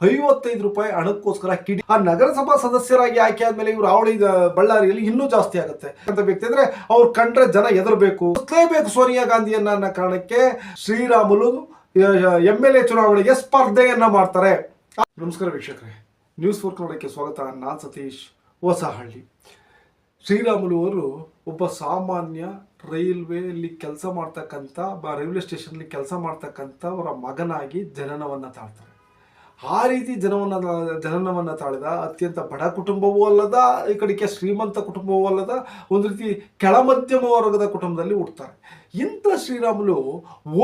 ಐವತ್ತೈದು ರೂಪಾಯಿ ಹಣಕ್ಕೋಸ್ಕರ ಕಿಡಿ ಆ ನಗರಸಭಾ ಸದಸ್ಯರಾಗಿ ಆಯ್ಕೆ ಆದ್ಮೇಲೆ ಇವರು ಅವಳಿ ಬಳ್ಳಾರಿಯಲ್ಲಿ ಇನ್ನೂ ಜಾಸ್ತಿ ಆಗುತ್ತೆ. ಅಂತ ವ್ಯಕ್ತಿ ಅಂದ್ರೆ ಅವ್ರು ಕಂಡ್ರೆ ಜನ ಎದರಬೇಕು ಬೇಕು ಸೋನಿಯಾ ಗಾಂಧಿಯನ್ನ ಅನ್ನೋ ಕಾರಣಕ್ಕೆ ಶ್ರೀರಾಮುಲು ಎಂ ಎಲ್ ಎ ಚುನಾವಣೆಗೆ ಸ್ಪರ್ಧೆಯನ್ನ ಮಾಡ್ತಾರೆ. ನಮಸ್ಕಾರ ವೀಕ್ಷಕರೇ. ನ್ಯೂಸ್ ಫೋರ್ ಕನ್ನಡಕ್ಕೆ ಸ್ವಾಗತ. ನಾನ್ ಸತೀಶ್ ಹೊಸಹಳ್ಳಿ. ಶ್ರೀರಾಮುಲು ಅವರು ಒಬ್ಬ ಸಾಮಾನ್ಯ ರೈಲ್ವೆಯಲ್ಲಿ ಕೆಲಸ ಮಾಡ್ತಕ್ಕಂಥ ರೈಲ್ವೆ ಸ್ಟೇಷನ್ಲಿ ಕೆಲಸ ಮಾಡ್ತಕ್ಕಂಥ ಅವರ ಮಗನಾಗಿ ಜನನವನ್ನು ತಾಳ್ತಾರೆ. ಆ ರೀತಿ ಜನವನ್ನು, ಜನನವನ್ನು ತಾಳಿದ ಅತ್ಯಂತ ಬಡ ಕುಟುಂಬವೂ ಅಲ್ಲದ, ಈ ಕಡೆಗೆ ಶ್ರೀಮಂತ ಕುಟುಂಬವೂ ಅಲ್ಲದ ಒಂದು ರೀತಿ ಕೆಳಮಧ್ಯಮ ವರ್ಗದ ಕುಟುಂಬದಲ್ಲಿ ಹುಡ್ತಾರೆ ಇಂಥ ಶ್ರೀರಾಮುಲು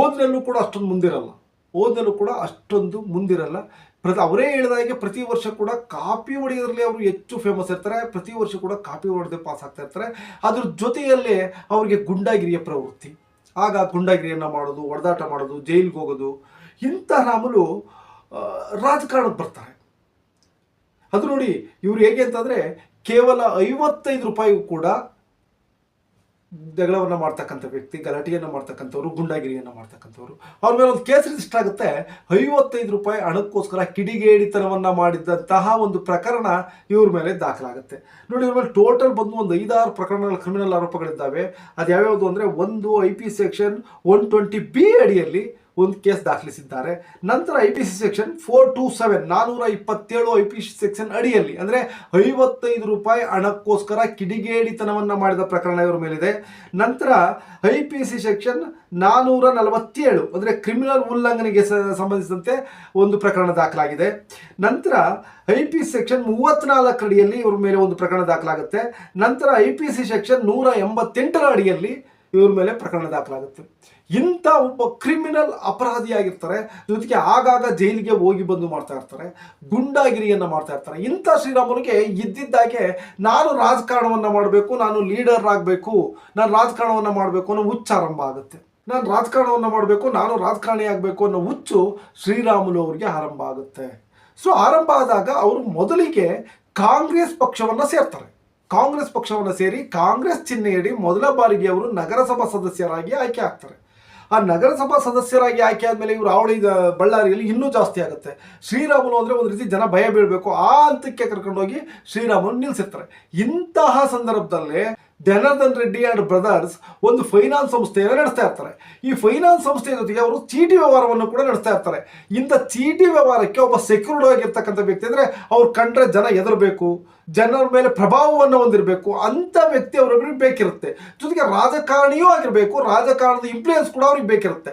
ಓದಿನಲ್ಲೂ ಕೂಡ ಅಷ್ಟೊಂದು ಮುಂದಿರಲ್ಲ. ಓದಿನಲ್ಲೂ ಕೂಡ ಅಷ್ಟೊಂದು ಮುಂದಿರಲ್ಲ. ಪ್ರತಿ ಅವರೇ ಹೇಳಿದ ಹಾಗೆ ಪ್ರತಿ ವರ್ಷ ಕೂಡ ಕಾಪಿ ಹೊಡೆಯೋದ್ರಲ್ಲಿ ಅವರು ಹೆಚ್ಚು ಫೇಮಸ್ ಇರ್ತಾರೆ. ಪ್ರತಿ ವರ್ಷ ಕೂಡ ಕಾಪಿ ಹೊಡೆದೇ ಪಾಸ್ ಆಗ್ತಾ ಇರ್ತಾರೆ. ಅದ್ರ ಜೊತೆಯಲ್ಲೇ ಅವರಿಗೆ ಗುಂಡಾಗಿರಿಯ ಪ್ರವೃತ್ತಿ. ಆಗ ಗುಂಡಾಗಿರಿಯನ್ನು ಮಾಡೋದು, ಹೊಡೆದಾಟ ಮಾಡೋದು, ಜೈಲಿಗೆ ಹೋಗೋದು, ಇಂಥ ರಾಮುಲು ರಾಜಕಾರಣಕ್ಕೆ ಬರ್ತಾರೆ. ಅದು ನೋಡಿ ಇವರು ಹೇಗೆ ಅಂತಂದರೆ ಕೇವಲ ಐವತ್ತೈದು ರೂಪಾಯಿಗೂ ಕೂಡ ಜಗಳವನ್ನು ಮಾಡ್ತಕ್ಕಂಥ ವ್ಯಕ್ತಿ, ಗಲಾಟೆಯನ್ನು ಮಾಡ್ತಕ್ಕಂಥವ್ರು, ಗುಂಡಾಗಿರಿಯನ್ನು ಮಾಡ್ತಕ್ಕಂಥವ್ರು. ಅವ್ರ ಮೇಲೆ ಒಂದು ಕೇಸ್ ಇಷ್ಟ ಆಗುತ್ತೆ. ಐವತ್ತೈದು ರೂಪಾಯಿ ಹಣಕ್ಕೋಸ್ಕರ ಕಿಡಿಗೇಡಿತನವನ್ನು ಮಾಡಿದಂತಹ ಒಂದು ಪ್ರಕರಣ ಇವ್ರ ಮೇಲೆ ದಾಖಲಾಗುತ್ತೆ. ನೋಡಿ ಇವ್ರ ಮೇಲೆ ಟೋಟಲ್ ಬಂದು ಒಂದು ಐದಾರು ಪ್ರಕರಣಗಳ ಕ್ರಿಮಿನಲ್ ಆರೋಪಗಳಿದ್ದಾವೆ. ಅದು ಯಾವ್ಯಾವುದು ಅಂದರೆ ಒಂದು I P section one twenty B ಅಡಿಯಲ್ಲಿ ಒಂದು ಕೇಸ್ ದಾಖಲಿಸಿದ್ದಾರೆ. ನಂತರ I P C section four two seven ನಾನೂರ ಇಪ್ಪತ್ತೇಳು ಐ ಪಿ ಸಿ ಸೆಕ್ಷನ್ ಅಡಿಯಲ್ಲಿ. ಅಂದರೆ ಐವತ್ತೈದು ರೂಪಾಯಿ ಹಣಕ್ಕೋಸ್ಕರ ಕಿಡಿಗೇಡಿತನವನ್ನು ಮಾಡಿದ ಪ್ರಕರಣ ಇವರ ಮೇಲಿದೆ. ನಂತರ ಐ ಪಿ ಸಿ ಸೆಕ್ಷನ್ ನಾನೂರ ನಲವತ್ತೇಳು, ಅಂದರೆ ಕ್ರಿಮಿನಲ್ ಉಲ್ಲಂಘನೆಗೆ ಸಂಬಂಧಿಸಿದಂತೆ ಒಂದು ಪ್ರಕರಣ ದಾಖಲಾಗಿದೆ. ನಂತರ ಐ ಪಿ ಸೆಕ್ಷನ್ ಮೂವತ್ತ್ನಾಲ್ಕು ಅಡಿಯಲ್ಲಿ ಇವರ ಮೇಲೆ ಒಂದು ಪ್ರಕರಣ ದಾಖಲಾಗುತ್ತೆ. ನಂತರ ಐ ಪಿ ಸಿ ಸೆಕ್ಷನ್ ನೂರ ಎಂಬತ್ತೆಂಟರ ಅಡಿಯಲ್ಲಿ ಇವ್ರ ಮೇಲೆ ಪ್ರಕರಣ ದಾಖಲಾಗುತ್ತೆ. ಇಂಥ ಒಬ್ಬ ಕ್ರಿಮಿನಲ್ ಅಪರಾಧಿಯಾಗಿರ್ತಾರೆ, ಜೊತೆಗೆ ಆಗಾಗ ಜೈಲಿಗೆ ಹೋಗಿ ಬಂದು ಮಾಡ್ತಾ ಇರ್ತಾರೆ, ಗುಂಡಾಗಿರಿಯನ್ನು ಮಾಡ್ತಾ ಇರ್ತಾರೆ. ಇಂಥ ಶ್ರೀರಾಮುನಿಗೆ ಇದ್ದಿದ್ದಾಗೆ ನಾನು ರಾಜಕಾರಣವನ್ನು ಮಾಡಬೇಕು, ನಾನು ಲೀಡರ್ ಆಗಬೇಕು, ನಾನು ರಾಜಕಾರಣವನ್ನು ಮಾಡಬೇಕು ಅನ್ನೋ ಹುಚ್ಚಾರಂಭ ಆಗುತ್ತೆ. ನಾನು ರಾಜಕಾರಣವನ್ನು ಮಾಡಬೇಕು, ನಾನು ರಾಜಕಾರಣಿ ಆಗಬೇಕು ಅನ್ನೋ ಹುಚ್ಚು ಶ್ರೀರಾಮುಲು ಅವರಿಗೆ ಆರಂಭ ಆಗುತ್ತೆ. ಸೊ ಆರಂಭ ಆದಾಗ ಅವರು ಮೊದಲಿಗೆ ಕಾಂಗ್ರೆಸ್ ಪಕ್ಷವನ್ನು ಸೇರ್ತಾರೆ. ಕಾಂಗ್ರೆಸ್ ಪಕ್ಷವನ್ನು ಸೇರಿ ಕಾಂಗ್ರೆಸ್ ಚಿಹ್ನೆಯಡಿ ಮೊದಲ ಬಾರಿಗೆ ಅವರು ನಗರಸಭಾ ಸದಸ್ಯರಾಗಿ ಆಯ್ಕೆ ಆಗ್ತಾರೆ. ಆ ನಗರಸಭಾ ಸದಸ್ಯರಾಗಿ ಆಯ್ಕೆ ಆದಮೇಲೆ ಇವರು ಅವಳಿ ಬಳ್ಳಾರಿಯಲ್ಲಿ ಇನ್ನೂ ಜಾಸ್ತಿ ಆಗುತ್ತೆ. ಶ್ರೀರಾಮನು ಅಂದರೆ ಒಂದು ರೀತಿ ಜನ ಭಯ ಬೀಳಬೇಕು ಆ ಹಂತಕ್ಕೆ ಕರ್ಕೊಂಡೋಗಿ ಶ್ರೀರಾಮನು ನಿಲ್ಲಿಸಿರ್ತಾರೆ ಇಂತಹ ಸಂದರ್ಭದಲ್ಲೇ ಜನಾರ್ದನ್ ರೆಡ್ಡಿ ಆ್ಯಂಡ್ ಬ್ರದರ್ಸ್ ಒಂದು ಫೈನಾನ್ಸ್ ಸಂಸ್ಥೆಯನ್ನು ನಡೆಸ್ತಾ ಇರ್ತಾರೆ. ಈ ಫೈನಾನ್ಸ್ ಸಂಸ್ಥೆಯ ಜೊತೆಗೆ ಅವರು ಚೀಟಿ ವ್ಯವಹಾರವನ್ನು ಕೂಡ ನಡೆಸ್ತಾ ಇರ್ತಾರೆ. ಇಂಥ ಚೀಟಿ ವ್ಯವಹಾರಕ್ಕೆ ಒಬ್ಬ ಸೆಕ್ಯೂರ್ಡ್ ಆಗಿರ್ತಕ್ಕಂಥ ವ್ಯಕ್ತಿ ಅಂದರೆ ಅವ್ರು ಕಂಡ್ರೆ ಜನ ಎದರಬೇಕು ಜನರ ಮೇಲೆ ಪ್ರಭಾವವನ್ನು ಹೊಂದಿರಬೇಕು, ಅಂಥ ವ್ಯಕ್ತಿ ಅವರೊಬ್ಬರಿಗೆ ಬೇಕಿರುತ್ತೆ. ಜೊತೆಗೆ ರಾಜಕಾರಣಿಯೂ ಆಗಿರಬೇಕು, ರಾಜಕಾರಣದ ಇನ್ಫ್ಲೂಯೆನ್ಸ್ ಕೂಡ ಅವ್ರಿಗೆ ಬೇಕಿರುತ್ತೆ.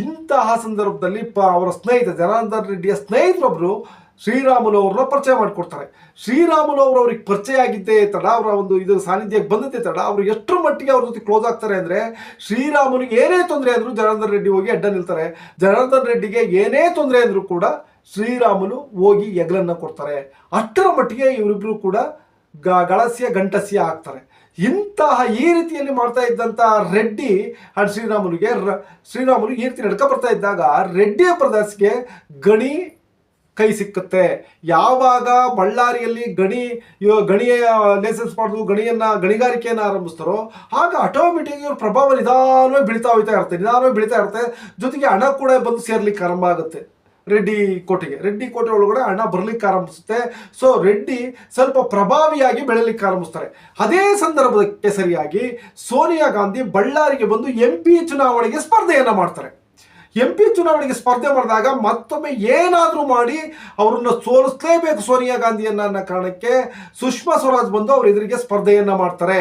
ಇಂತಹ ಸಂದರ್ಭದಲ್ಲಿ ಪ ಅವರ ಸ್ನೇಹಿತ ಜನಾರ್ದನ್ ರೆಡ್ಡಿಯ ಸ್ನೇಹಿತರೊಬ್ಬರು ಶ್ರೀರಾಮುಲು ಅವ್ರನ್ನ ಪರಿಚಯ ಮಾಡಿಕೊಡ್ತಾರೆ. ಶ್ರೀರಾಮುಲವ್ರು ಅವರು ಅವ್ರಿಗೆ ಪರಿಚಯ ಆಗಿದ್ದೇ ತಡ, ಅವರ ಒಂದು ಇದು ಸಾನ್ನಿಧ್ಯಕ್ಕೆ ಬಂದದ್ದೇ ತಡ, ಅವರು ಎಷ್ಟರ ಮಟ್ಟಿಗೆ ಅವ್ರ ಜೊತೆ ಕ್ಲೋಸ್ ಆಗ್ತಾರೆ ಅಂದರೆ ಶ್ರೀರಾಮುನಿಗೆ ಏನೇ ತೊಂದರೆ ಅಂದರೂ ಜನಾರ್ದನ್ ರೆಡ್ಡಿ ಹೋಗಿ ಅಡ್ಡ ನಿಲ್ತಾರೆ. ಜನಾರ್ದನ್ ರೆಡ್ಡಿಗೆ ಏನೇ ತೊಂದರೆ ಅಂದರೂ ಕೂಡ ಶ್ರೀರಾಮುಲು ಹೋಗಿ ಎಗಲನ್ನು ಕೊಡ್ತಾರೆ. ಅಷ್ಟರ ಮಟ್ಟಿಗೆ ಇವರಿಬ್ಬರು ಕೂಡ ಗ, ಗಳಸ್ಯ, ಗಂಟಸ್ಯ ಆಗ್ತಾರೆ. ಇಂತಹ ಈ ರೀತಿಯಲ್ಲಿ ಮಾಡ್ತಾ ಇದ್ದಂತಹ ರೆಡ್ಡಿ ಅಂಡ್ ಶ್ರೀರಾಮನಿಗೆ ಶ್ರೀರಾಮುಲು ಈ ರೀತಿ ನಡ್ಕ ಬರ್ತಾ ಇದ್ದಾಗ ರೆಡ್ಡಿಯ ಪ್ರದರ್ಶಿಗೆ ಗಣಿ ಕೈ ಸಿಕ್ಕುತ್ತೆ. ಯಾವಾಗ ಬಳ್ಳಾರಿಯಲ್ಲಿ ಗಣಿ ಗಣಿಯ ಲೈಸೆನ್ಸ್ ಮಾಡಿದ್ರು ಗಣಿಯನ್ನ, ಗಣಿಗಾರಿಕೆಯನ್ನು ಆರಂಭಿಸ್ತಾರೋ, ಆಗ ಆಟೋಮೆಟಿಕ್ ಇವ್ರ ಪ್ರಭಾವ ನಿಧಾನವೇ ಬೀಳ್ತಾ ಹೋಗ್ತಾ ಇರುತ್ತೆ ನಿಧಾನವೇ ಬೀಳ್ತಾ ಇರುತ್ತೆ. ಜೊತೆಗೆ ಹಣ ಕೂಡ ಬಂದು ಸೇರ್ಲಿಕ್ಕೆ ಆರಂಭ ಆಗುತ್ತೆ. ರೆಡ್ಡಿ ಕೋಟೆಗೆ, ರೆಡ್ಡಿ ಕೋಟೆ ಒಳಗಡೆ ಹಣ ಬರ್ಲಿಕ್ಕೆ ಆರಂಭಿಸುತ್ತೆ. ಸೊ ರೆಡ್ಡಿ ಸ್ವಲ್ಪ ಪ್ರಭಾವಿಯಾಗಿ ಬೆಳಲಿಕ್ಕೆ ಆರಂಭಿಸ್ತಾರೆ. ಅದೇ ಸಂದರ್ಭಕ್ಕೆ ಸರಿಯಾಗಿ ಸೋನಿಯಾ ಗಾಂಧಿ ಬಳ್ಳಾರಿಗೆ ಬಂದು ಎಂ ಪಿ ಚುನಾವಣೆಗೆ ಸ್ಪರ್ಧೆಯನ್ನು ಮಾಡ್ತಾರೆ. ಎಂ ಪಿ ಚುನಾವಣೆಗೆ ಸ್ಪರ್ಧೆ ಮಾಡಿದಾಗ ಮತ್ತೊಮ್ಮೆ ಏನಾದರೂ ಮಾಡಿ ಅವರನ್ನು ಸೋಲಿಸಲೇಬೇಕು ಸೋನಿಯಾ ಗಾಂಧಿಯನ್ನ ಅನ್ನೋ ಕಾರಣಕ್ಕೆ ಸುಷ್ಮಾ ಸ್ವರಾಜ್ ಬಂದು ಅವ್ರ ಎದುರಿಗೆ ಸ್ಪರ್ಧೆಯನ್ನು ಮಾಡ್ತಾರೆ.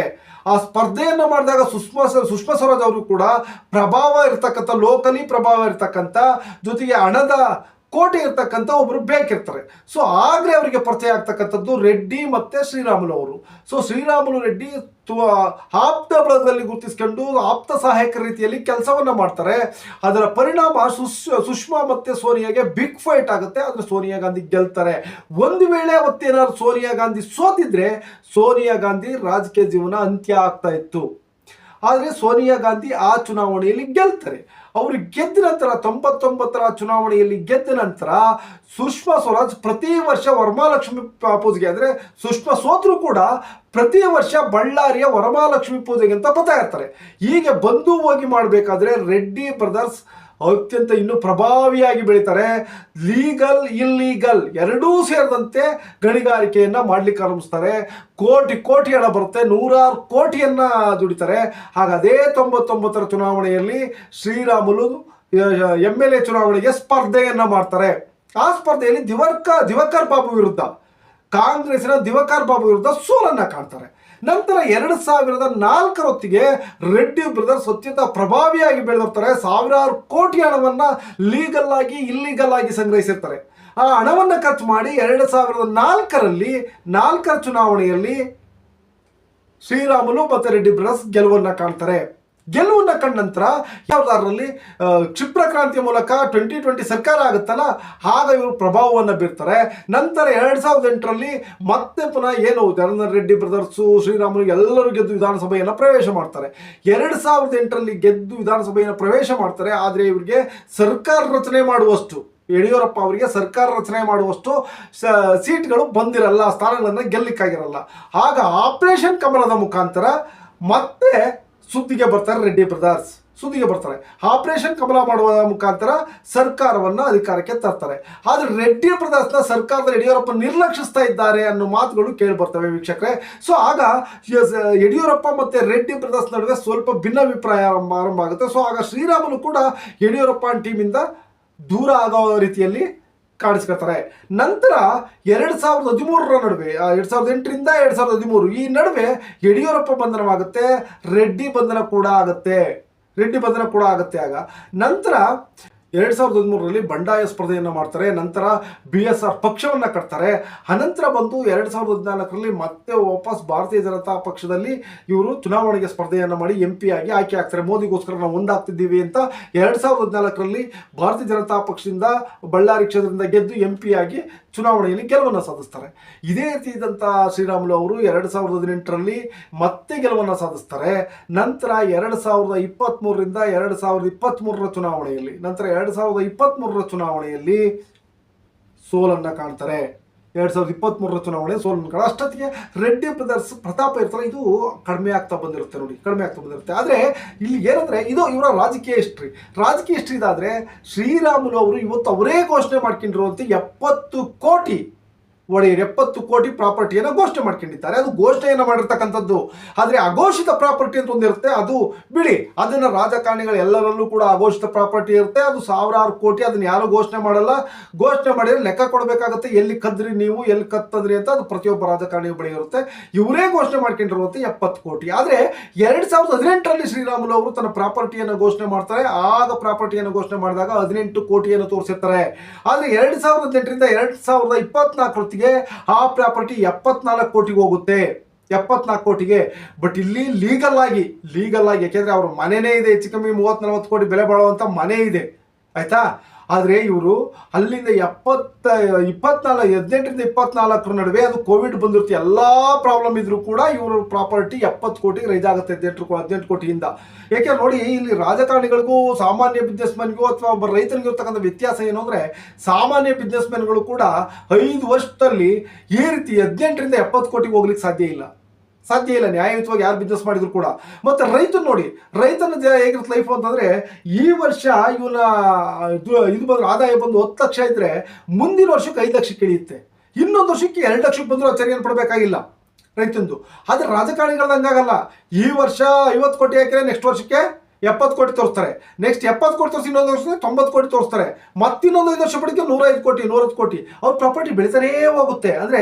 ಆ ಸ್ಪರ್ಧೆಯನ್ನು ಮಾಡಿದಾಗ ಸುಷ್ಮಾ ಸುಷ್ಮಾ ಸ್ವರಾಜ್ ಅವರು ಕೂಡ ಪ್ರಭಾವ ಇರ್ತಕ್ಕಂಥ, ಲೋಕಲಿ ಪ್ರಭಾವ ಇರ್ತಕ್ಕಂಥ, ಜೊತೆಗೆ ಹಣದ ಕೋಟೆ ಇರ್ತಕ್ಕಂಥ ಒಬ್ಬರು ಬೇಕಿರ್ತಾರೆ. ಸೊ ಆಗಲೇ ಅವರಿಗೆ ಪರಿಚಯ ಆಗ್ತಕ್ಕಂಥದ್ದು ರೆಡ್ಡಿ ಮತ್ತು ಶ್ರೀರಾಮುಲು ಅವರು. ಸೊ ಶ್ರೀರಾಮುಲು ರೆಡ್ಡಿ ಆಪ್ತ ಬಳಗದಲ್ಲಿ ಗುರುತಿಸ್ಕೊಂಡು ಆಪ್ತ ಸಹಾಯಕ ರೀತಿಯಲ್ಲಿ ಕೆಲಸವನ್ನ ಮಾಡ್ತಾರೆ. ಅದರ ಪರಿಣಾಮ ಸುಷ್ಮಾ ಮತ್ತೆ ಸೋನಿಯಾಗೆ ಬಿಗ್ ಫೈಟ್ ಆಗುತ್ತೆ. ಆದರೆ ಸೋನಿಯಾ ಗಾಂಧಿ ಗೆಲ್ತಾರೆ. ಒಂದು ವೇಳೆ ಅವತ್ತೇನಾದ್ರು ಸೋನಿಯಾ ಗಾಂಧಿ ಸೋತಿದ್ರೆ ಸೋನಿಯಾ ಗಾಂಧಿ ರಾಜಕೀಯ ಜೀವನ ಅಂತ್ಯ ಆಗ್ತಾ ಇತ್ತು. ಆದರೆ ಸೋನಿಯಾ ಗಾಂಧಿ ಆ ಚುನಾವಣೆಯಲ್ಲಿ ಗೆಲ್ತಾರೆ. ಅವರು ಗೆದ್ದ ನಂತರ ತೊಂಬತ್ತೊಂಬತ್ತರ ಚುನಾವಣೆಯಲ್ಲಿ ಗೆದ್ದ ನಂತರ ಸುಷ್ಮಾ ಸ್ವರಾಜ್ ಪ್ರತಿ ವರ್ಷ ವರಮಹಾಲಕ್ಷ್ಮಿ ಪೂಜೆಗೆ ಅಂದರೆ ಸುಷ್ಮಾ ಸೋತರು ಕೂಡ ಪ್ರತಿ ವರ್ಷ ಬಳ್ಳಾರಿಯ ವರಮಹಾಲಕ್ಷ್ಮಿ ಪೂಜೆಗೆ ಅಂತ ಬರ್ತಾ ಇರ್ತಾರೆ. ಹೀಗೆ ಬಂದು ಹೋಗಿ ಮಾಡಬೇಕಾದ್ರೆ ರೆಡ್ಡಿ ಬ್ರದರ್ಸ್ ಅತ್ಯಂತ ಇನ್ನೂ ಪ್ರಭಾವಿಯಾಗಿ ಬೆಳೀತಾರೆ. ಲೀಗಲ್, ಇಲ್ಲೀಗಲ್ ಎರಡೂ ಸೇರಿದಂತೆ ಗಣಿಗಾರಿಕೆಯನ್ನ ಮಾಡ್ಲಿಕ್ಕೆ ಆರಂಭಿಸ್ತಾರೆ. ಕೋಟಿ ಕೋಟಿ ಹಣ ಬರುತ್ತೆ. ನೂರಾರು ಕೋಟಿಯನ್ನ ದುಡಿತಾರೆ. ಹಾಗ ಅದೇ ತೊಂಬತ್ತೊಂಬತ್ತರ ಚುನಾವಣೆಯಲ್ಲಿ ಶ್ರೀರಾಮುಲು ಎಂ ಎಲ್ ಎ ಚುನಾವಣೆಗೆ ಸ್ಪರ್ಧೆಯನ್ನ ಮಾಡ್ತಾರೆ. ಆ ಸ್ಪರ್ಧೆಯಲ್ಲಿ ದಿವರ್ಕ, ದಿವಕರ್ ಬಾಬು ವಿರುದ್ಧ ಕಾಂಗ್ರೆಸ್ಸಿನ ದಿವಕರ್ ಬಾಬು ವಿರುದ್ಧ ಸೋಲನ್ನ ಕಾಣ್ತಾರೆ. ನಂತರ ಎರಡು ಸಾವಿರದ ನಾಲ್ಕರ ಹೊತ್ತಿಗೆ ರೆಡ್ಡಿ ಬ್ರದರ್ಸ್ ಅತ್ಯಂತ ಪ್ರಭಾವಿಯಾಗಿ ಬೆಳೆದಿರ್ತಾರೆ. ಸಾವಿರಾರು ಕೋಟಿ ಹಣವನ್ನ ಲೀಗಲ್ ಆಗಿ ಇಲ್ಲೀಗಲ್ ಆಗಿ ಸಂಗ್ರಹಿಸಿರ್ತಾರೆ. ಆ ಹಣವನ್ನು ಖರ್ಚು ಮಾಡಿ ಎರಡು ಸಾವಿರದ ನಾಲ್ಕರಲ್ಲಿ, ನಾಲ್ಕರ ಚುನಾವಣೆಯಲ್ಲಿ ಶ್ರೀರಾಮುಲು ಮತ್ತು ರೆಡ್ಡಿ ಬ್ರದರ್ಸ್ ಗೆಲುವನ್ನ ಕಾಣ್ತಾರೆ. ಗೆಲುವನ್ನ ಕಂಡ ನಂತರ ಯಾವ್ದಾರಲ್ಲಿ ಕ್ಷಿಪ್ರ ಕ್ರಾಂತಿಯ ಮೂಲಕ ಟ್ವೆಂಟಿ ಟ್ವೆಂಟಿ ಸರ್ಕಾರ ಆಗುತ್ತಲ್ಲ, ಆಗ ಇವರು ಪ್ರಭಾವವನ್ನು ಬೀರ್ತಾರೆ. ನಂತರ ಎರಡ್ ಸಾವಿರದ ಎಂಟರಲ್ಲಿ ಮತ್ತೆ ಪುನಃ ಏನು, ಜನಾರ್ದನ್ ರೆಡ್ಡಿ ಬ್ರದರ್ಸು ಶ್ರೀರಾಮುಲು ಎಲ್ಲರೂ ಗೆದ್ದು ವಿಧಾನಸಭೆಯನ್ನು ಪ್ರವೇಶ ಮಾಡ್ತಾರೆ. ಎರಡು ಸಾವಿರದ ಎಂಟರಲ್ಲಿ ಗೆದ್ದು ವಿಧಾನಸಭೆಯನ್ನು ಪ್ರವೇಶ ಮಾಡ್ತಾರೆ, ಆದರೆ ಇವರಿಗೆ ಸರ್ಕಾರ ರಚನೆ ಮಾಡುವಷ್ಟು, ಯಡಿಯೂರಪ್ಪ ಅವರಿಗೆ ಸರ್ಕಾರ ರಚನೆ ಮಾಡುವಷ್ಟು ಸೀಟ್ಗಳು ಬಂದಿರಲ್ಲ, ಸ್ಥಾನಗಳನ್ನು ಗೆಲ್ಲಿಕ್ಕಾಗಿರಲ್ಲ. ಆಗ ಆಪರೇಷನ್ ಕಮಲದ ಮುಖಾಂತರ ಮತ್ತೆ ಸುದ್ದಿಗೆ ಬರ್ತಾರೆ ರೆಡ್ಡಿ ಬ್ರದರ್ಸ್. ಸುದ್ದಿಗೆ ಬರ್ತಾರೆ. ಆಪರೇಷನ್ ಕಮಲ ಮಾಡುವ ಮುಖಾಂತರ ಸರ್ಕಾರವನ್ನ ಅಧಿಕಾರಕ್ಕೆ ತರ್ತಾರೆ. ಆದರೆ ರೆಡ್ಡಿ ಬ್ರದರ್ಸ್ನ ಸರ್ಕಾರದ ಯಡಿಯೂರಪ್ಪ ನಿರ್ಲಕ್ಷಿಸ್ತಾ ಇದ್ದಾರೆ ಅನ್ನೋ ಮಾತುಗಳು ಕೇಳಿ ಬರ್ತವೆ ವೀಕ್ಷಕರೇ. ಸೊ ಆಗ ಯಡಿಯೂರಪ್ಪ ಮತ್ತೆ ರೆಡ್ಡಿ ಬ್ರದರ್ಸ್ ನಡುವೆ ಸ್ವಲ್ಪ ಭಿನ್ನಾಭಿಪ್ರಾಯ ಆರಂಭ ಆಗುತ್ತೆ. ಸೊ ಆಗ ಶ್ರೀರಾಮುಲು ಕೂಡ ಯಡಿಯೂರಪ್ಪ ಟೀಮಿಂದ ದೂರ ಆಗೋ ರೀತಿಯಲ್ಲಿ ಕಾಣಿಸ್ಕೊತಾರೆ ನಂತರ ಎರಡು ಸಾವಿರದ ಹದಿಮೂರರ ನಡುವೆ ಎರಡ್ ಸಾವಿರದ ಎಂಟರಿಂದ ಎರಡು ಸಾವಿರದ ಹದಿಮೂರು, ಈ ನಡುವೆ ಯಡಿಯೂರಪ್ಪ ಬಂಧನವಾಗುತ್ತೆ, ರೆಡ್ಡಿ ಬಂಧನ ಕೂಡ ಆಗುತ್ತೆ. ರೆಡ್ಡಿ ಬಂಧನ ಕೂಡ ಆಗುತ್ತೆ ಆಗ. ನಂತರ ಎರಡ್ ಸಾವಿರದ ಹದಿಮೂರರಲ್ಲಿ ಬಂಡಾಯ ಸ್ಪರ್ಧೆಯನ್ನು ಮಾಡ್ತಾರೆ, ನಂತರ ಬಿ ಎಸ್ ಆರ್ ಪಕ್ಷವನ್ನು ಕಟ್ತಾರೆ. ಅನಂತರ ಬಂದು ಎರಡು ಸಾವಿರದ ಹದಿನಾಲ್ಕರಲ್ಲಿ ಮತ್ತೆ ವಾಪಸ್ ಭಾರತೀಯ ಜನತಾ ಪಕ್ಷದಲ್ಲಿ ಇವರು ಚುನಾವಣೆಗೆ ಸ್ಪರ್ಧೆಯನ್ನು ಮಾಡಿ ಎಂ ಪಿ ಆಗಿ ಆಯ್ಕೆ ಆಗ್ತಾರೆ. ಮೋದಿಗೋಸ್ಕರ ನಾವು ಒಂದಾಗ್ತಿದ್ದೀವಿ ಅಂತ ಎರಡು ಸಾವಿರದ ಹದಿನಾಲ್ಕರಲ್ಲಿ ಭಾರತೀಯ ಜನತಾ ಪಕ್ಷದಿಂದ ಬಳ್ಳಾರಿ ಕ್ಷೇತ್ರದಿಂದ ಗೆದ್ದು ಎಂ ಪಿ ಆಗಿ ಚುನಾವಣೆಯಲ್ಲಿ ಗೆಲುವನ್ನು ಸಾಧಿಸ್ತಾರೆ. ಇದೇ ರೀತಿ ಇದ್ದಂಥ ಶ್ರೀರಾಮುಲು ಅವರು ಎರಡು ಸಾವಿರದ ಹದಿನೆಂಟರಲ್ಲಿ ಮತ್ತೆ ಗೆಲುವನ್ನು ಸಾಧಿಸ್ತಾರೆ. ನಂತರ ಎರಡು ಸಾವಿರದ ಇಪ್ಪತ್ತ್ಮೂರರಿಂದ ಎರಡು ಸಾವಿರದ ಇಪ್ಪತ್ತ್ಮೂರರ ಚುನಾವಣೆಯಲ್ಲಿ, ನಂತರ ಎರಡು ಸಾವಿರದ ಇಪ್ಪತ್ತ್ಮೂರರ ಚುನಾವಣೆಯಲ್ಲಿ ಸೋಲನ್ನು ಕಾಣ್ತಾರೆ. ಎರಡು ಸಾವಿರದ ಇಪ್ಪತ್ತ್ಮೂರರ ಚುನಾವಣೆ ಸೋಲನ್ನು ಕಾಣ ಅಷ್ಟೊತ್ತಿಗೆ ರೆಡ್ಡಿ ಬ್ರದರ್ಸ್ ಪ್ರತಾಪ ಇರ್ತಾರೆ ಇದು ಕಡಿಮೆ ಆಗ್ತಾ ಬಂದಿರುತ್ತೆ ನೋಡಿ, ಕಡಿಮೆ ಆಗ್ತಾ ಬಂದಿರುತ್ತೆ. ಆದರೆ ಇಲ್ಲಿ ಏನಂದ್ರೆ, ಇದು ಇವರ ರಾಜಕೀಯ ಹಿಸ್ಟ್ರಿ ರಾಜಕೀಯ ಹಿಸ್ಟ್ರಿ ಇದಾದ್ರೆ ಶ್ರೀರಾಮುಲು ಅವರು ಇವತ್ತು ಅವರೇ ಘೋಷಣೆ ಮಾಡ್ಕೊಂಡಿರುವಂತೆ ಎಪ್ಪತ್ತು ಕೋಟಿ ಒಡೆಯರ್ ಎಪ್ಪತ್ತು ಕೋಟಿ ಪ್ರಾಪರ್ಟಿಯನ್ನು ಘೋಷಣೆ ಮಾಡ್ಕೊಂಡಿದ್ದಾರೆ. ಅದು ಘೋಷಣೆಯನ್ನು ಮಾಡಿರ್ತಕ್ಕಂಥದ್ದು. ಆದರೆ ಅಘೋಷಿತ ಪ್ರಾಪರ್ಟಿ ಅಂತ ಒಂದಿರುತ್ತೆ ಅದು ಬಿಡಿ ಅದನ್ನು ರಾಜಕಾರಣಿಗಳು ಎಲ್ಲರಲ್ಲೂ ಕೂಡ ಅಘೋಷಿತ ಪ್ರಾಪರ್ಟಿ ಇರುತ್ತೆ. ಅದು ಸಾವಿರಾರು ಕೋಟಿ ಅದನ್ನು ಯಾರು ಘೋಷಣೆ ಮಾಡಲ್ಲ. ಘೋಷಣೆ ಮಾಡಿದ್ರೆ ಲೆಕ್ಕ ಕೊಡಬೇಕಾಗುತ್ತೆ. ಎಲ್ಲಿ ಕದ್ರಿ ನೀವು, ಎಲ್ಲಿ ಕತ್ತದ್ರಿ ಅಂತ ಅದು ಪ್ರತಿಯೊಬ್ಬ ರಾಜಕಾರಣಿ ಬಳಿ ಇರುತ್ತೆ. ಇವರೇ ಘೋಷಣೆ ಮಾಡ್ಕೊಂಡಿರುವಂಥ ಎಪ್ಪತ್ತು ಕೋಟಿ. ಆದರೆ ಎರಡು ಸಾವಿರದ ಹದಿನೆಂಟರಲ್ಲಿ ಶ್ರೀರಾಮುಲು ಅವರು ತನ್ನ ಪ್ರಾಪರ್ಟಿಯನ್ನು ಘೋಷಣೆ ಮಾಡ್ತಾರೆ. ಆಗ ಪ್ರಾಪರ್ಟಿಯನ್ನು ಘೋಷಣೆ ಮಾಡಿದಾಗ ಹದಿನೆಂಟು ಕೋಟಿಯನ್ನು ತೋರಿಸಿರ್ತಾರೆ. ಆದರೆ ಎರಡು ಸಾವಿರದ ಹದಿನೆಂಟರಿಂದ ಎರಡು ಸಾವಿರದ ಇಪ್ಪತ್ನಾಲ್ಕು ಹೊತ್ತಿಗೆ ಆ ಪ್ರಾಪರ್ಟಿ ಎಪ್ಪತ್ನಾಲ್ಕು ಕೋಟಿಗೆ ಹೋಗುತ್ತೆ. ಎಪ್ಪತ್ನಾಲ್ಕು ಕೋಟಿಗೆ. ಬಟ್ ಇಲ್ಲಿ ಲೀಗಲ್ ಆಗಿ ಲೀಗಲ್ ಆಗಿ, ಯಾಕೆಂದ್ರೆ ಅವ್ರ ಮನೆನೇ ಇದೆ, ಹೆಚ್ಚು ಕಮ್ಮಿ ಮೂವತ್ತು ನಲ್ವತ್ತು ಕೋಟಿ ಬೆಲೆ ಬಾಳುವಂಥ ಮನೆ ಇದೆ. ಆಯ್ತಾ? ಆದರೆ ಇವರು ಅಲ್ಲಿಂದ ಎಪ್ಪತ್ತ ಇಪ್ಪತ್ನಾಲ್ಕು ಹದಿನೆಂಟರಿಂದ ಇಪ್ಪತ್ನಾಲ್ಕರ ನಡುವೆ ಅದು ಕೋವಿಡ್ ಬಂದಿರುತ್ತೆ. ಎಲ್ಲ ಪ್ರಾಬ್ಲಮ್ ಇದ್ರೂ ಕೂಡ ಇವರು ಪ್ರಾಪರ್ಟಿ ಎಪ್ಪತ್ತು ಕೋಟಿಗೆ ರೈಸ್ ಆಗುತ್ತೆ ಹದಿನೆಂಟು ಹದಿನೆಂಟು ಕೋಟಿಯಿಂದ. ಏಕೆ ನೋಡಿ, ಇಲ್ಲಿ ರಾಜಕಾರಣಿಗಳಿಗೂ, ಸಾಮಾನ್ಯ ಬಿಸ್ನೆಸ್ ಮ್ಯಾನ್ಗೂ ಅಥವಾ ಒಬ್ಬ ರೈತನಿಗೆ ಇರ್ತಕ್ಕಂಥ ವ್ಯತ್ಯಾಸ ಏನು ಅಂದರೆ, ಸಾಮಾನ್ಯ ಬಿಸ್ನೆಸ್ ಮೆನ್ಗಳು ಕೂಡ ಐದು ವರ್ಷದಲ್ಲಿ ಈ ರೀತಿ ಹದಿನೆಂಟರಿಂದ ಎಪ್ಪತ್ತು ಕೋಟಿಗೆ ಹೋಗ್ಲಿಕ್ಕೆ ಸಾಧ್ಯ ಇಲ್ಲ. ಸಾಧ್ಯ ಇಲ್ಲ, ನ್ಯಾಯಯುತವಾಗಿ ಯಾರು ಬಿಸ್ನೆಸ್ ಮಾಡಿದ್ರು ಕೂಡ. ಮತ್ತೆ ರೈತನ ನೋಡಿ, ರೈತನ ಹೇಗಿರುತ್ತೆ ಲೈಫ್ ಅಂತಂದ್ರೆ, ಈ ವರ್ಷ ಇವನ, ಇದು ಬಂದ್ರೆ ಆದಾಯ ಬಂದು ಹತ್ತು ಲಕ್ಷ ಇದ್ದರೆ ಮುಂದಿನ ವರ್ಷಕ್ಕೆ ಐದು ಲಕ್ಷಕ್ಕೆ ಇಳಿಯುತ್ತೆ. ಇನ್ನೊಂದು ವರ್ಷಕ್ಕೆ ಎರಡು ಲಕ್ಷಕ್ಕೆ ಬಂದರೂ ಅಚ್ಚರಿಯನ್ನು ಪಡಬೇಕಾಗಿಲ್ಲ ರೈತಂದು. ಆದರೆ ರಾಜಕಾರಣಿಗಳದ್ದು ಹಂಗಾಗಲ್ಲ. ಈ ವರ್ಷ ಐವತ್ತು ಕೋಟಿ ಹಾಕಿದ್ರೆ ನೆಕ್ಸ್ಟ್ ವರ್ಷಕ್ಕೆ ಎಪ್ಪತ್ತು ಕೋಟಿ ತೋರಿಸ್ತಾರೆ. ನೆಕ್ಸ್ಟ್ ಎಪ್ಪತ್ತು ಕೋಟಿ ತೋರಿಸಿ ಇನ್ನೊಂದು ವರ್ಷದಲ್ಲಿ ತೊಂಬತ್ತು ಕೋಟಿ ತೋರಿಸ್ತಾರೆ. ಮತ್ತಿನ್ನೊಂದು ಐದು ವರ್ಷ ಬಳಿಕ ನೂರೈದು ಕೋಟಿ, ನೂರತ್ತು ಕೋಟಿ. ಅವ್ರ ಪ್ರಾಪರ್ಟಿ ಬೆಳೀತಾನೇ ಹೋಗುತ್ತೆ. ಅಂದರೆ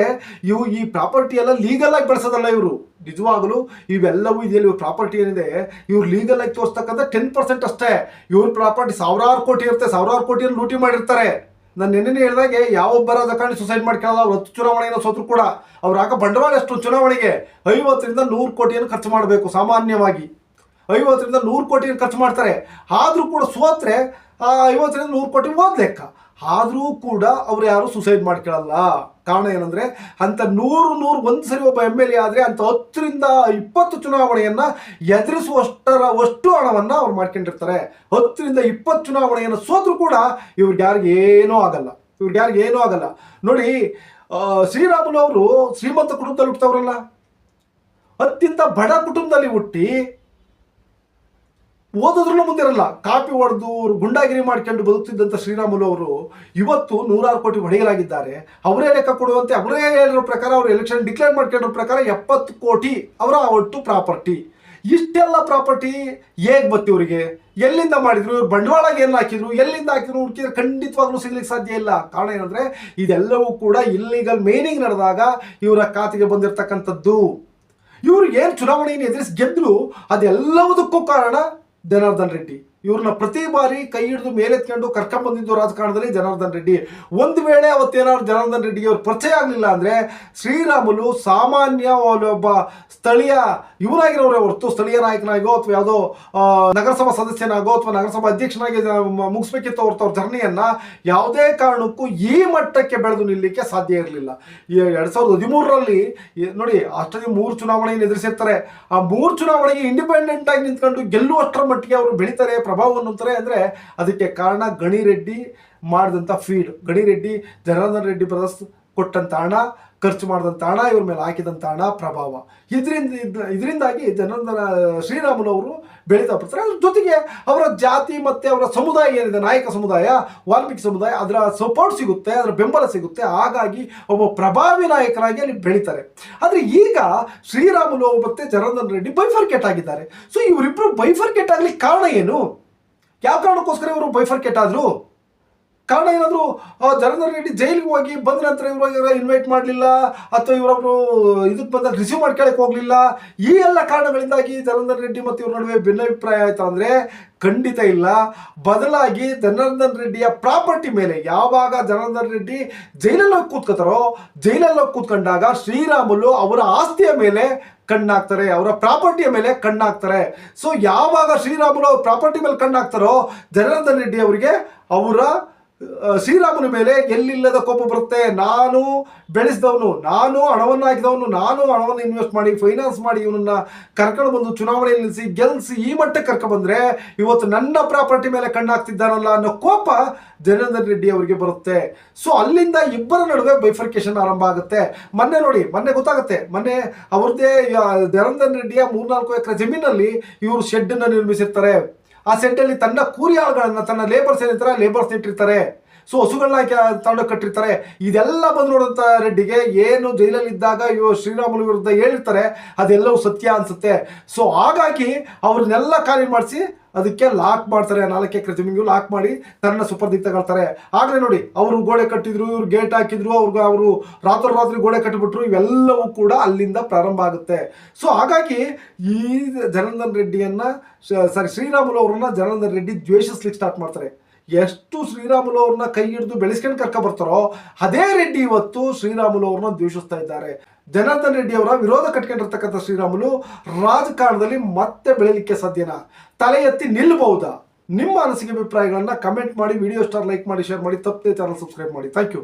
ಇವು ಈ ಪ್ರಾಪರ್ಟಿ ಎಲ್ಲ ಲೀಗಲ್ ಆಗಿ ಬೆಳೆಸೋದಲ್ಲ ಇವರು. ನಿಜವಾಗಲೂ ಇವೆಲ್ಲವೂ ಇದೆಯಲ್ಲ ಇವ್ರ ಪ್ರಾಪರ್ಟಿ ಏನಿದೆ, ಇವ್ರು ಲೀಗಲ್ ಆಗಿ ತೋರಿಸ್ತಕ್ಕಂಥ ಟೆನ್ ಪರ್ಸೆಂಟ್ ಅಷ್ಟೇ. ಇವ್ರ ಪ್ರಾಪರ್ಟಿ ಸಾವಿರಾರು ಕೋಟಿ ಇರುತ್ತೆ. ಸಾವಿರಾರು ಕೋಟಿಯನ್ನು ಲೂಟಿ ಮಾಡಿರ್ತಾರೆ. ನಾನು ನಿನ್ನೆ ಹೇಳಿದಾಗೆ ಯಾವೊಬ್ಬ ರಾಜಕಾರಣಿ ಸುಸೈಡ್ ಮಾಡ್ಕೊಳ್ಳಲ್ಲ ಅವ್ರು ಹತ್ತು ಚುನಾವಣೆಯನ್ನು ಸೋತರು ಕೂಡ. ಅವ್ರು ಹಾಕೋ ಬಂಡವಾಳ ಎಷ್ಟು ಚುನಾವಣೆಗೆ ಐವತ್ತರಿಂದ ನೂರು ಕೋಟಿಯನ್ನು ಖರ್ಚು ಮಾಡಬೇಕು ಸಾಮಾನ್ಯವಾಗಿ. ಐವತ್ತರಿಂದ ನೂರು ಕೋಟಿ ಖರ್ಚು ಮಾಡ್ತಾರೆ? ಆದರೂ ಕೂಡ ಸೋತ್ರೆ ಐವತ್ತರಿಂದ ನೂರು ಕೋಟಿ ಒಂದು ಲೆಕ್ಕ. ಆದರೂ ಕೂಡ ಅವ್ರು ಯಾರು ಸುಸೈಡ್ ಮಾಡ್ಕೊಳ್ಳಲ್ಲ ಕಾರಣ ಏನಂದರೆ ಅಂಥ ನೂರು ನೂರು ಒಂದು ಸರಿ ಒಬ್ಬ ಎಂ ಎಲ್ ಎ ಆದರೆ ಅಂಥ ಹತ್ತರಿಂದ ಇಪ್ಪತ್ತು ಚುನಾವಣೆಯನ್ನು ಎದುರಿಸುವಷ್ಟರ ಅಷ್ಟು ಹಣವನ್ನು ಅವ್ರು ಮಾಡ್ಕೊಂಡಿರ್ತಾರೆ. ಹತ್ತರಿಂದ ಇಪ್ಪತ್ತು ಚುನಾವಣೆಯನ್ನು ಸೋತ್ರೂ ಕೂಡ ಇವ್ರಿಗೆ ಯಾರಿಗೆ ಏನೂ ಆಗಲ್ಲ. ಇವ್ರಿಗೆ ಯಾರಿಗೆ ಏನೂ ಆಗಲ್ಲ. ನೋಡಿ ಶ್ರೀರಾಮುಲು ಅವರು ಶ್ರೀಮಂತ ಕುಟುಂಬದಲ್ಲಿ ಹುಟ್ಟವ್ರಲ್ಲ ಅತ್ಯಂತ ಬಡ ಕುಟುಂಬದಲ್ಲಿ ಹುಟ್ಟಿ ಓದಿದ್ರು ಮುಂದಿರಲ್ಲ ಕಾಪಿ ಹೊಡೆದು ಗುಂಡಾಗಿರಿ ಮಾಡ್ಕೊಂಡು ಬದುಕ್ತಿದ್ದಂಥ ಶ್ರೀರಾಮುಲು ಅವರು ಇವತ್ತು ನೂರಾರು ಕೋಟಿ ಹೊಡೆಯಲಾಗಿದ್ದಾರೆ ಅವರೇ ಲೆಕ್ಕ ಕೊಡುವಂತೆ ಅವರೇ ಹೇಳಿರೋ ಪ್ರಕಾರ ಅವರು ಎಲೆಕ್ಷನ್ ಡಿಕ್ಲೇರ್ ಮಾಡ್ಕೊಂಡಿರೋ ಪ್ರಕಾರ ಎಪ್ಪತ್ತು ಕೋಟಿ ಅವರ ಒಟ್ಟು ಪ್ರಾಪರ್ಟಿ. ಇಷ್ಟೆಲ್ಲ ಪ್ರಾಪರ್ಟಿ ಹೇಗೆ ಬತ್ತಿ ಇವರಿಗೆ? ಎಲ್ಲಿಂದ ಮಾಡಿದ್ರು? ಇವ್ರು ಬಂಡವಾಳಗೆ ಏನು ಹಾಕಿದ್ರು? ಎಲ್ಲಿಂದ ಹಾಕಿದ್ರು? ಹುಡುಕಿದ್ರೆ ಖಂಡಿತವಾಗ್ಲೂ ಸಿಗ್ಲಿಕ್ಕೆ ಸಾಧ್ಯ ಇಲ್ಲ. ಕಾರಣ ಏನಂದರೆ ಇದೆಲ್ಲವೂ ಕೂಡ ಇಲ್ಲಿಗಲ್ ಮೇನಿಂಗ್ ನಡೆದಾಗ ಇವರ ಖಾತೆಗೆ ಬಂದಿರತಕ್ಕಂಥದ್ದು. ಇವ್ರಿಗೆ ಏನು ಚುನಾವಣೆಯನ್ನು ಎದುರಿಸಿ ಗೆದ್ದರು ಅದೆಲ್ಲವುದಕ್ಕೂ ಕಾರಣ ಜನಾರ್ದನ್ ರೆಡ್ಡಿ ಇವ್ರನ್ನ ಪ್ರತಿ ಬಾರಿ ಕೈ ಹಿಡಿದು ಮೇಲೆತ್ಕೊಂಡು ಕರ್ಕೊಂಡ್ ಬಂದಿದ್ದು ರಾಜಕಾರಣದಲ್ಲಿ ಜನಾರ್ದನ್ ರೆಡ್ಡಿ. ಒಂದು ವೇಳೆ ಅವತ್ತೇನಾದ್ರು ಜನಾರ್ದನ್ ರೆಡ್ಡಿ ಅವ್ರು ಪರಿಚಯ ಆಗಲಿಲ್ಲ ಅಂದ್ರೆ ಶ್ರೀರಾಮುಲು ಸಾಮಾನ್ಯ ಒಬ್ಬ ಸ್ಥಳೀಯ ಇವರಾಗಿರೋರೇ ಹೊರತು ಸ್ಥಳೀಯ ನಾಯಕನಾಗೋ ಅಥವಾ ಯಾವುದೋ ನಗರಸಭಾ ಸದಸ್ಯನಾಗೋ ಅಥವಾ ನಗರಸಭಾ ಅಧ್ಯಕ್ಷನಾಗಿ ಮುಗಿಸ್ಬೇಕಿತ್ತು ಹೊರತು ಅವ್ರ ಜರ್ನಿಯನ್ನ ಯಾವುದೇ ಕಾರಣಕ್ಕೂ ಈ ಮಟ್ಟಕ್ಕೆ ಬೆಳೆದು ನಿಲ್ಲಕ್ಕೆ ಸಾಧ್ಯ ಇರಲಿಲ್ಲ. ಎರಡ್ ಸಾವಿರದ ಹದಿಮೂರರಲ್ಲಿ ನೋಡಿ ಅಷ್ಟೊಂದು ಮೂರು ಚುನಾವಣೆಯನ್ನು ಎದುರಿಸಿರ್ತಾರೆ. ಆ ಮೂರು ಚುನಾವಣೆಗೆ ಇಂಡಿಪೆಂಡೆಂಟ್ ಆಗಿ ನಿಂತ್ಕೊಂಡು ಗೆಲ್ಲುವಷ್ಟರ ಮಟ್ಟಿಗೆ ಅವರು ಬೆಳೀತಾರೆ ಪ್ರಭಾವವನ್ನು ಅಂತಾರೆ ಅಂದ್ರೆ ಅದಕ್ಕೆ ಕಾರಣ ಗಣಿರೆಡ್ಡಿ ಮಾಡಿದಂಥ ಫೀಡ್ ಗಣಿರೆಡ್ಡಿ ಜನಾರ್ದನ್ ರೆಡ್ಡಿ ಬ್ರದರ್ಸ್ ಕೊಟ್ಟಂತ ಹಣ, ಖರ್ಚು ಮಾಡಿದಂಥ ಹಣ, ಇವ್ರ ಮೇಲೆ ಹಾಕಿದಂಥ ಹಣ, ಪ್ರಭಾವ. ಇದರಿಂದ ಇದರಿಂದಾಗಿ ಜನಾರ್ದನ ಶ್ರೀರಾಮನವರು ಬೆಳೀತಾ ಬರ್ತಾರೆ ಅದ್ರ ಜೊತೆಗೆ ಅವರ ಜಾತಿ ಮತ್ತೆ ಅವರ ಸಮುದಾಯ ಏನಿದೆ, ನಾಯಕ ಸಮುದಾಯ, ವಾಲ್ಮೀಕಿ ಸಮುದಾಯ, ಅದರ ಸಪೋರ್ಟ್ ಸಿಗುತ್ತೆ, ಅದರ ಬೆಂಬಲ ಸಿಗುತ್ತೆ. ಹಾಗಾಗಿ ಒಬ್ಬ ಪ್ರಭಾವಿ ನಾಯಕರಾಗಿ ಅಲ್ಲಿ ಬೆಳೀತಾರೆ. ಆದರೆ ಈಗ ಶ್ರೀರಾಮುಲು ಮತ್ತು ಜನಾರ್ದನ್ ರೆಡ್ಡಿ ಬೈಫರ್ಕೆಟ್ ಆಗಿದ್ದಾರೆ. ಸೊ ಇವರಿಬ್ಬರು ಬೈಫರ್ಕೆಟ್ ಆಗ್ಲಿಕ್ಕೆ ಕಾರಣ ಏನು? ಯಾವ ಕಾರಣಕ್ಕೋಸ್ಕರ ಇವರು ಬೈಫರ್ಕೆಟ್ ಆದ್ರು ಕಾರಣ ಏನಾದರೂ ಜನಂದರ್ ರೆಡ್ಡಿ ಜೈಲಿಗೆ ಹೋಗಿ ಬಂದ ನಂತರ ಇವ್ರ ಇನ್ವೈಟ್ ಮಾಡಲಿಲ್ಲ, ಅಥವಾ ಇವರೊಬ್ರು ಇದಕ್ಕೆ ಬಂದಾಗ ರಿಸೀವ್ ಮಾಡ್ಕೊಳಕ್ ಹೋಗಲಿಲ್ಲ, ಈ ಎಲ್ಲ ಕಾರಣಗಳಿಂದಾಗಿ ಜನಾರ್ದನ್ ರೆಡ್ಡಿ ಮತ್ತು ಇವ್ರ ನಡುವೆ ಭಿನ್ನಾಭಿಪ್ರಾಯ ಆಯಿತು ಅಂದರೆ, ಖಂಡಿತ ಇಲ್ಲ. ಬದಲಾಗಿ ಜನಾರ್ದನ್ ರೆಡ್ಡಿಯ ಪ್ರಾಪರ್ಟಿ ಮೇಲೆ ಯಾವಾಗ ಜನಾರ್ದನ್ ರೆಡ್ಡಿ ಜೈಲಲ್ಲಿ ಹೋಗಿ ಕೂತ್ಕೋತಾರೋ, ಜೈಲಲ್ಲಿ ಹೋಗಿ ಕೂತ್ಕೊಂಡಾಗ ಶ್ರೀರಾಮುಲು ಅವರ ಆಸ್ತಿಯ ಮೇಲೆ ಕಣ್ಣಾಕ್ತಾರೆ, ಅವರ ಪ್ರಾಪರ್ಟಿಯ ಮೇಲೆ ಕಣ್ಣಾಕ್ತಾರೆ. ಸೊ ಯಾವಾಗ ಶ್ರೀರಾಮುಲು ಅವ್ರ ಪ್ರಾಪರ್ಟಿ ಮೇಲೆ ಕಣ್ಣಾಕ್ತಾರೋ ಜನಾರ್ದನ್ ರೆಡ್ಡಿ ಅವರಿಗೆ ಅವರ ಶ್ರೀರಾಮನ ಮೇಲೆ ಎಲ್ಲಿಲ್ಲದ ಕೋಪ ಬರುತ್ತೆ? ನಾನು ಬೆಳೆಸಿದವನು, ನಾನು ಹಣವನ್ನು ಹಾಕಿದವನು, ನಾನು ಹಣವನ್ನು ಇನ್ವೆಸ್ಟ್ ಮಾಡಿ ಫೈನಾನ್ಸ್ ಮಾಡಿ ಇವನನ್ನ ಕರ್ಕೊಂಡು ಬಂದು ಚುನಾವಣೆಯಲ್ಲಿ ನಿಲ್ಲಿಸಿ ಗೆಲ್ಲಿಸಿ ಈ ಮಟ್ಟಕ್ಕೆ ಕರ್ಕೊಂಡ್ಬಂದರೆ ಇವತ್ತು ನನ್ನ ಪ್ರಾಪರ್ಟಿ ಮೇಲೆ ಕಣ್ಣಾಗ್ತಿದ್ದಾನಲ್ಲ ಅನ್ನೋ ಕೋಪ ಜನೇಂದ್ರ ರೆಡ್ಡಿ ಅವರಿಗೆ ಬರುತ್ತೆ. ಸೊ ಅಲ್ಲಿಂದ ಇಬ್ಬರ ನಡುವೆ ಬೈಫರ್ಕೇಶನ್ ಆರಂಭ ಆಗುತ್ತೆ. ಮೊನ್ನೆ ನೋಡಿ, ಮೊನ್ನೆ ಗೊತ್ತಾಗುತ್ತೆ. ಮೊನ್ನೆ ಅವ್ರದ್ದೇ ಜನಾರ್ದನ್ ರೆಡ್ಡಿಯ ಮೂರ್ನಾಲ್ಕು ಎಕರೆ ಜಮೀನಲ್ಲಿ ಇವರು ಶೆಡ್ ಅನ್ನು ನಿರ್ಮಿಸಿರ್ತಾರೆ. ಆ ಸೆಟ್ಟಲ್ಲಿ ತನ್ನ ಕೂರಿ ಆಳುಗಳನ್ನ ತನ್ನ ಲೇಬರ್ಸ್ ಏನಿರ್ತಾರೆ ಲೇಬರ್ಸ್ ಇಟ್ಟಿರ್ತಾರೆ. ಸೊ ಹಸುಗಳನ್ನ ತಗೊಂಡು ಕಟ್ಟಿರ್ತಾರೆ. ಇದೆಲ್ಲ ಬಂದು ನೋಡುವಂತ ರೆಡ್ಡಿಗೆ ಏನು ಜೈಲಲ್ಲಿ ಇದ್ದಾಗ ಇವ ಶ್ರೀರಾಮುಲು ವಿರುದ್ಧ ಹೇಳಿರ್ತಾರೆ. ಅದೆಲ್ಲವೂ ಸತ್ಯ ಅನ್ಸುತ್ತೆ. ಸೊ ಹಾಗಾಗಿ ಅವ್ರನ್ನೆಲ್ಲ ಖಾಲಿ ಮಾಡಿಸಿ ಅದಕ್ಕೆ ಲಾಕ್ ಮಾಡ್ತಾರೆ, ನಾಲ್ಕು ಎಕರೆ ಜಮೀನಿಗೂ ಲಾಕ್ ಮಾಡಿ ತನ್ನ ಸುಪರ್ದಿಗೆ ತಗೊಳ್ತಾರೆ. ಆಗಲೇ ನೋಡಿ, ಅವರು ಗೋಡೆ ಕಟ್ಟಿದ್ರು, ಇವ್ರು ಗೇಟ್ ಹಾಕಿದ್ರು, ಅವ್ರಿಗೆ ಅವರು ರಾತ್ರಿ ಗೋಡೆ ಕಟ್ಟಿಬಿಟ್ರು, ಇವೆಲ್ಲವೂ ಕೂಡ ಅಲ್ಲಿಂದ ಪ್ರಾರಂಭ ಆಗುತ್ತೆ. ಸೊ ಹಾಗಾಗಿ ಈ ಜನಾರ್ದನ್ ರೆಡ್ಡಿಯನ್ನ ಸಾರಿ ಶ್ರೀರಾಮುಲು ಅವ್ರನ್ನ ಜನಾರ್ದನ್ ರೆಡ್ಡಿ ದ್ವೇಷಿಸ್ಲಿಕ್ಕೆ ಸ್ಟಾರ್ಟ್ ಮಾಡ್ತಾರೆ. ಎಷ್ಟು ಶ್ರೀರಾಮುಲು ಅವ್ರನ್ನ ಕೈ ಹಿಡಿದು ಬೆಳೆಸ್ಕೊಂಡು ಕರ್ಕ ಬರ್ತಾರೋ, ಅದೇ ರೆಡ್ಡಿ ಇವತ್ತು ಶ್ರೀರಾಮುಲು ಅವ್ರನ್ನ ದ್ವೇಷಿಸ್ತಾ ಇದ್ದಾರೆ. ಜನಾರ್ದನ್ ರೆಡ್ಡಿ ಅವರ ವಿರೋಧ ಕಟ್ಕೊಂಡಿರ್ತಕ್ಕಂಥ ಶ್ರೀರಾಮುಲು ರಾಜಕಾರಣದಲ್ಲಿ ಮತ್ತೆ ಬೆಳಿಲಿಕ್ಕೆ ಸಾಧ್ಯನಾ? ತಲೆ ಎತ್ತಿ ನಿಲ್ಲಬಹುದಾ ನಿಮ್ಮ ಅನಿಸಿಕೆ ಅಭಿಪ್ರಾಯಗಳನ್ನ ಕಮೆಂಟ್ ಮಾಡಿ ವಿಡಿಯೋ ಸ್ಟಾರ್ ಲೈಕ್ ಮಾಡಿ ಶೇರ್ ಮಾಡಿ, ತಪ್ಪದೆ ಚಾನಲ್ ಸಬ್ಸ್ಕ್ರೈಬ್ ಮಾಡಿ. Thank you